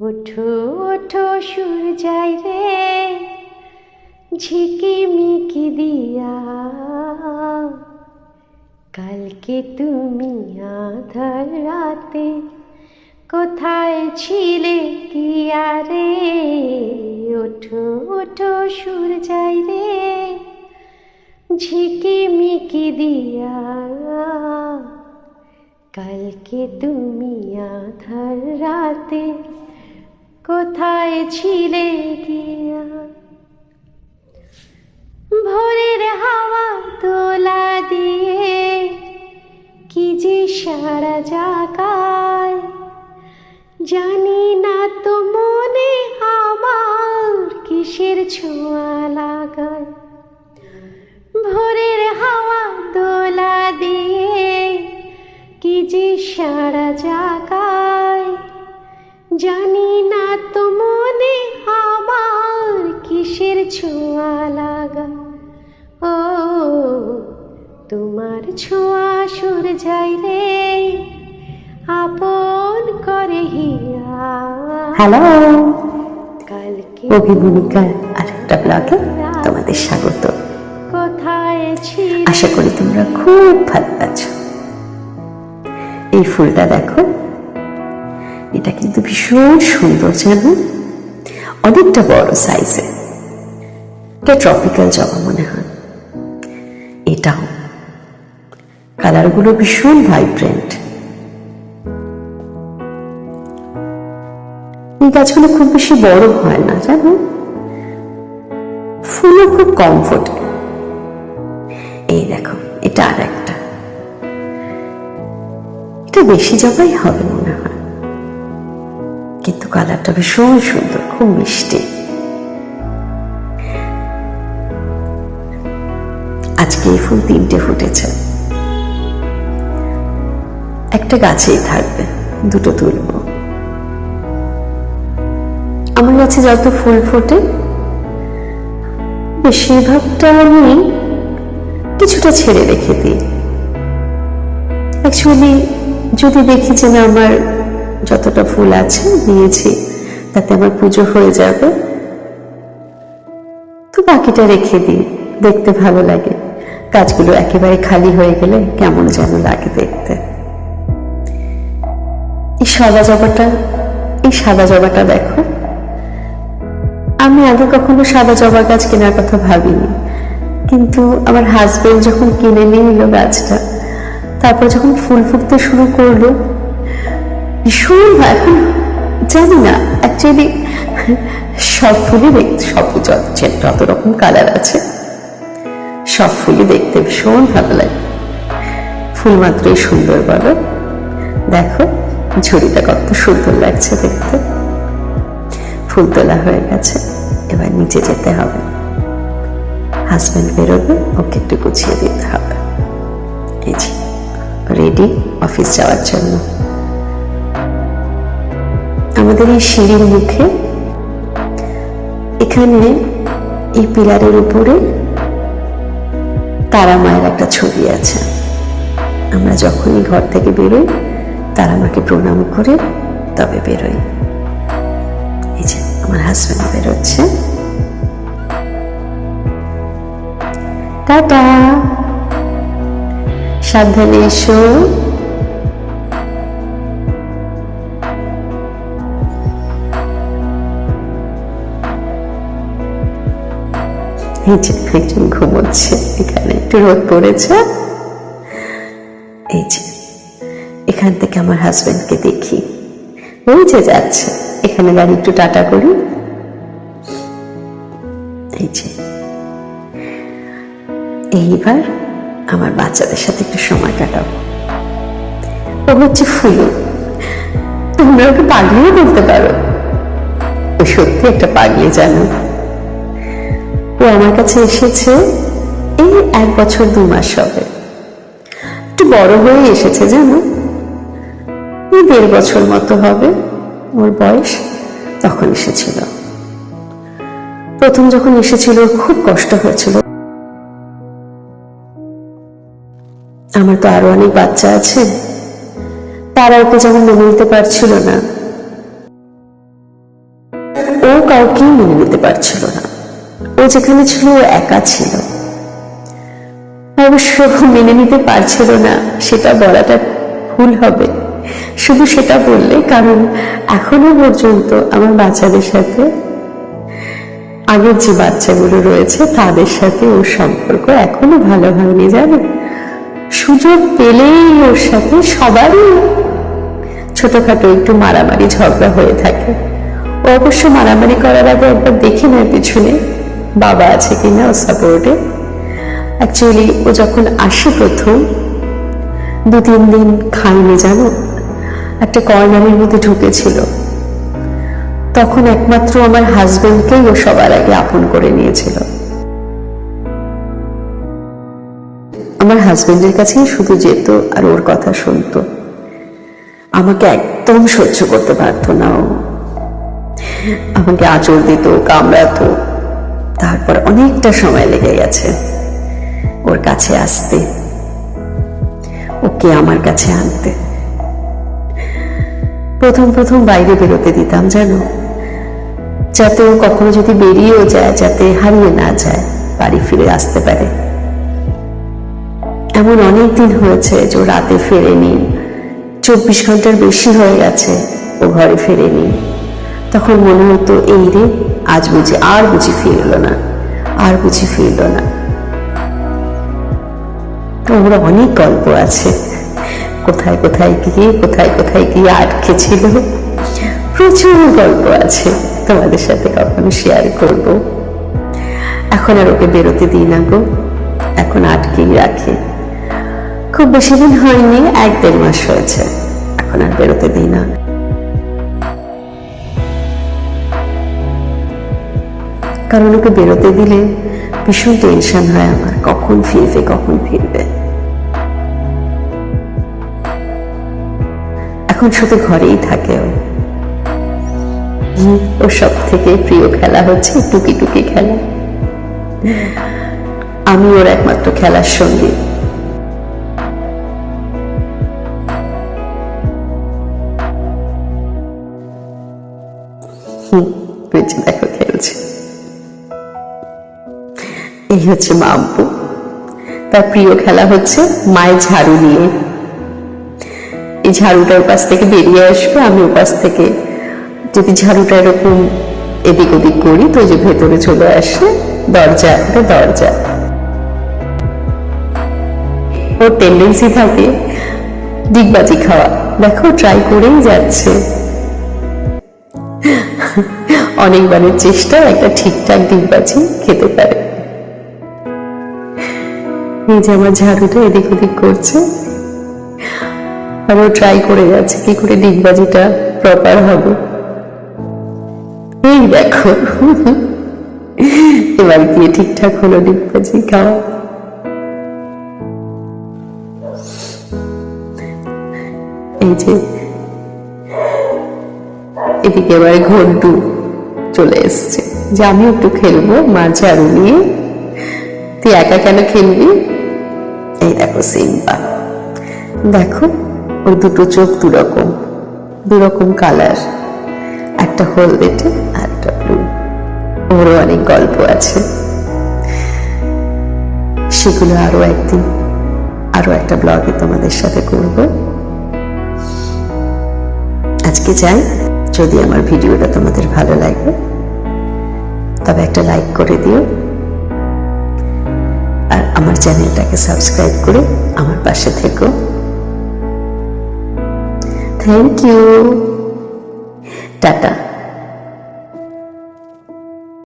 ওঠো ওঠো সুর যাই রে ঝিকিমিকি দিয়া। কালকে তুমি আধার রাতে কোথায় ছিলে কি আরে? ওঠো ওঠো সুর যাই রে ঝিকিমিকি দিয়া। কালকে তুমি আধার রাতে কোথায় ছিলে গিয়া? ভোরের হাওয়া তোলা দিয়ে কি যে সারা জাগায়? জানি না তো মনে আমার কিসের ছোঁয়া লাগায়। ভোরের হাওয়া দোলা দিয়ে কি যে সারা জাগায়? জানি ছোঁয়া লাগা ও তোমার ছোঁয়া সুর যাই রে আপন করে হিয়া। হ্যালো কালকে আরেকটা ব্লগে তোমাদের স্বাগত। কোথায় আশা করি তোমরা খুব ভালো আছো। এই ফুলটা দেখো এটা কিন্তু ভীষণ সুন্দর জানো অনেকটা বড় সাইজে এটা ট্রপিক্যাল জবা মনে হয়। এটাও। কালারগুলো ভীষণ ভাইব্রেন্ট এই গাছগুলো খুব বেশি বড় হয় না জানো ফুলও খুব কমফোর্ট এই দেখো, এটা আর একটা এটা বেশি জবাই হবে মনে হয়। কিন্তু কালারটা ভীষণ সুন্দর, খুব মিষ্টি। আজকে এই ফুল তিনটে ফুটেছে। একটা গাছেই থাকবে, দুটো তুলবো। আমার কাছে যত ফুল ফোটে, বেশিরভাগটা আমি কিছুটা ছেড়ে রেখে দিই। অ্যাকচুয়ালি যদি দেখি যে না আমার যতটা ফুল আছে নিয়েছি তাতে আমার পুজো হয়ে যাবে, তো বাকিটা রেখে দিই, দেখতে ভালো লাগে। গাছগুলো একেবারে খালি হয়ে গেলে কেমন যেন লাগে দেখতে। এই সাদা জবাটা এই সাদা জবাটা দেখো। আমি আগে কখনো সাদা জবা গাছ কেনার কথা ভাবিনি। কিন্তু আমার হাজবেন্ড যখন কিনে নিয়ে এলো গাছটা, তারপর যখন ফুল ফুটতে শুরু করল, ভীষণ এখন জানি না অ্যাকচুয়ালি সব ফুলই দেখতে সব যত রকম কালার আছে সব ফুলই দেখতে ভীষণ ভালো লাগে। ফুল মাত্রই সুন্দর বলো। দেখো, ঝুড়িটা কত সুন্দর লাগছে দেখতে। ফুল তোলা হয়ে গেছে, এবার নিচে যেতে হবে। হাজব্যান্ড বেরোবে, ওকে একটু গুছিয়ে দিতে হবে। এই রেডি অফিস যাওয়ার জন্য। আমাদের এই সিঁড়ির মুখে এখানে এই পিলারের উপরে তারা মায়ের একটা ছবি আছে। আমরা যখনই ঘর থেকে বেরোই, তারা আমাকে প্রণাম করে তবে বেরোই। এই যে আমার হাজব্যান্ড বেরোচ্ছে। টাটা। সাবধানে এসো। যে একজন ঘুমোচ্ছে, এখানে একটু রোদ পড়েছে। এই যে, এখান থেকে আমার হাজবেন্ডকে দেখি। যাচ্ছে, এখানে গাড়ি একটু টাটা করি এই যে, এইবার আমার বাচ্চাদের সাথে একটু সময় কাটাবো ও হচ্ছে ফুলু। তোমরা ওকে পাগলিও বলতে পারো। ও সত্যি একটা পাগলি জানো। ও আমার কাছে এসেছে এই এক বছর দু মাস হবে। একটু বড় হয়ে এসেছে, জানো? এই দেড় বছর মতো হবে, ওর বয়স তখন এসেছিল। প্রথম যখন এসেছিল, খুব কষ্ট হয়েছিল। আমার তো আরও অনেক বাচ্চা আছে, তারা ওকে যেমন মেনে নিতে পারছিল না, ও কাউকেই মেনে নিতে পারছিল না। ও যেখানে ছিল একা ছিল। অবশ্য মেনে নিতে পারছিল না, সেটা বলাটা ভুল হবে। শুধু সেটা বললে, কারণ এখনও পর্যন্ত আমার বাচ্চাদের সাথে, আগের যে বাচ্চাগুলো রয়েছে, তাদের সাথে ওর সম্পর্ক এখনও ভালো হয়নি, জানো? সুযোগ পেলেই ওর সাথে সবারই ছোটখাটো একটু মারামারি ঝগড়া হয়ে থাকে। ও অবশ্য মারামারি করার আগে একবার দেখে নেয় পিছনে। বাবা আছে কিনা ও সাপোর্টে অ্যাকচুয়ালি ও যখন আসে প্রথম, দু তিন দিন খাইনি, জানো? একটা কর্নারের মধ্যে ঢুকেছিল। তখন একমাত্র আমার হাজবেন্ডকেই ও সবার আগে আপন করে নিয়েছিল। আমার হাজবেন্ডের কাছেই শুধু যেত আর ওর কথা শুনতো। আমাকে একদম সহ্য করতে পারতো না ও। আমাকে আঁচল দিত, কামড়াতো। তারপর অনেকটা সময় লেগে গেছে। ওর কাছে আসতে। ওকে আমার কাছে আনতে। প্রথম প্রথম বাইরে বেরোতে দিতাম জানো যাতে ও কখনো যদি বেরিয়েও যায়, যাতে হারিয়ে না যায়, বাড়ি ফিরে আসতে পারে। এমন অনেক দিন হয়েছে যে রাতে ফেরেনি। চব্বিশ ঘণ্টার বেশি হয়ে গেছে ও ঘরে ফেরেনি। তখন মনে হতো, এই রে আজ বুঝি আর বুঝি ফিরলো না, আর বুঝি ফিরলো না। ওর অনেক গল্প আছে। কোথায় কোথায় গিয়ে, কোথায় কোথায় গিয়ে আটকে ছিল? প্রচুর গল্প আছে তোমাদের সাথে কখনো শেয়ার করব। এখন আর ওকে বেরোতে দিই না গো, এখন আটকেই রাখে। খুব বেশি দিন হয়নি, এক দেড় মাস হয়েছে, এখন আর বেরোতে দিই না। কারণ ওকে বেরোতে দিলে ভীষণ টেনশন হয় আমার। কখন ফিরবে কখন ফিরবে। এখন শুধু ঘরেই থাকে ও। ওর সব থেকে প্রিয় খেলা হচ্ছে টুকি টুকি খেলা। আমি ওর একমাত্র খেলার সঙ্গী। হুম, বেঁচে দেখো এই হচ্ছে মাম্পু তার প্রিয় খেলা হচ্ছে মায়ের ঝাড়ু নিয়ে। এই ঝাড়ুটা ওপাশ থেকে বেরিয়ে আসবে, আমি ওপাশ থেকে যদি ঝাড়ুটা এরকম এদিক ওদিক করি তো যে ভেতরে চলে আসে দরজা এটা দরজা। ওর টেন্ডেন্সি থাকে ডিগবাজি খাওয়া। দেখো ট্রাই করেই যাচ্ছে। অনেকবারের চেষ্টা একটা ঠিকঠাক ডিগবাজি খেতে পারে। যে আমার ঝাড়ুটা এদিক ওদিক করছে ও ট্রাই করে যাচ্ছে, কি করে ডিগবাজিটা প্রপার হবে। এই দেখো, এবার গিয়ে ঠিকঠাক হলো ডিগবাজি খাওয়া এই যে, এদিকে এবারে ঘন্টু চলে এসছে। যে আমি একটু খেলব মা ঝাড়ু নিয়ে। তুই একা কেন খেলবি? এই দেখো ওর দুটো চোখ দুরকম দুরকম কালার একটা হলদেটে আর একটা ব্লু ওরও অনেক গল্প আছে। সেগুলো আরও একদিন, আরও একটা ব্লগে তোমাদের সাথে করব। আজকে যাই, যদি আমার ভিডিওটা তোমাদের ভালো লাগে, তবে একটা লাইক করে দিও। আমার চ্যানেলটাকে সাবস্ক্রাইব করে আমার পাশে থেকো। Thank you tata.